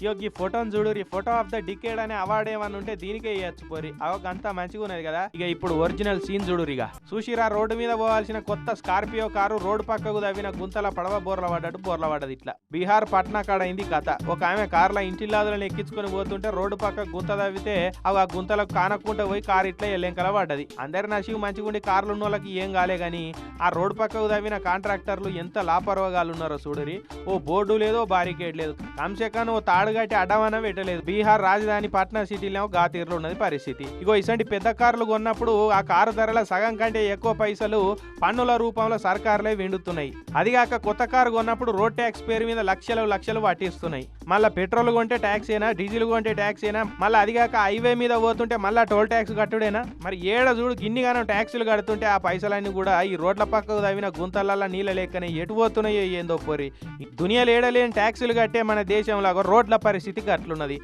ఇగో ఈ ఫోటోని చూడు ఫోటో ఆఫ్ ద డికేడ్ అనే అవార్డు ఏమన్నా ఉంటే దీనికే ఇవ్వచ్చు పోరి. అవకంతా మంచిగా ఉన్నది కదా. ఇక ఇప్పుడు ఒరిజినల్ సీన్ చూడు ఇక రోడ్డు మీద పోవాల్సిన కొత్త స్కార్పియో కారు రోడ్డు పక్కకు తవ్విన గుంతల పడవ బోర్ల పడ్డట్టు బోర్ల పడ్డది ఇట్లా. బీహార్ పట్నా కాడ అయింది కథ. ఒక ఆమె కార్ల ఇంటిల్లాదులను ఎక్కించుకొని పోతుంటే రోడ్డు పక్క గుంత తవ్వితే అవి ఆ గుంతలకు కానకుండా పోయి కారు ఇట్లా ఎల్లెంకల పడ్డది. అందరి నసివు మంచిగుండి కార్లు ఉన్న వాళ్ళకి ఏం కాలే గాని ఆ రోడ్డు పక్కకు తవ్విన కాంట్రాక్టర్లు ఎంత లాపరవగాలు ఉన్నారో చూడరి ఓ బోర్డు లేదో బారికేడ్ లేదు. కంసెకన్ ఓ తాడు కట్టి అడ్డమనం పెట్టలేదు. బీహార్ రాజధాని పాట్నా సిటీలో గా తీరులో ఉన్నది పరిస్థితి. ఇగో ఇసంటి పెద్ద కార్లు కొన్నప్పుడు ఆ కారు ధరల సగం కంటే ఎక్కువ పైసలు పన్నుల రూపంలో సర్కారులే విండుతున్నాయి. అదిగాక కొత్త కారు కొన్నప్పుడు రోడ్ ట్యాక్స్ పేరు మీద లక్షలు లక్షలు పట్టిస్తున్నాయి. మళ్ళీ పెట్రోల్ కొంటే ట్యాక్స్ అయినా డీజిల్ కొంటే ట్యాక్స్ అయినా మళ్ళీ అదిగాక హైవే మీద పోతుంటే మళ్ళీ టోల్ ట్యాక్స్ కట్టుడేనా? మరి ఏడ చూడు గిన్నిగానం ట్యాక్సులు కడుతుంటే ఆ పైసలన్నీ కూడా ఈ రోడ్ల పక్కకు తవ్విన గుంతలల్లా నీళ్ళ లేకనే ఎటు పోతున్నాయో ఏందో పోరి. ఈ దునియాలు ఏడలేని ట్యాక్సులు కట్టే మన దేశంలో రోడ్ల పరిస్థితి గట్లున్నది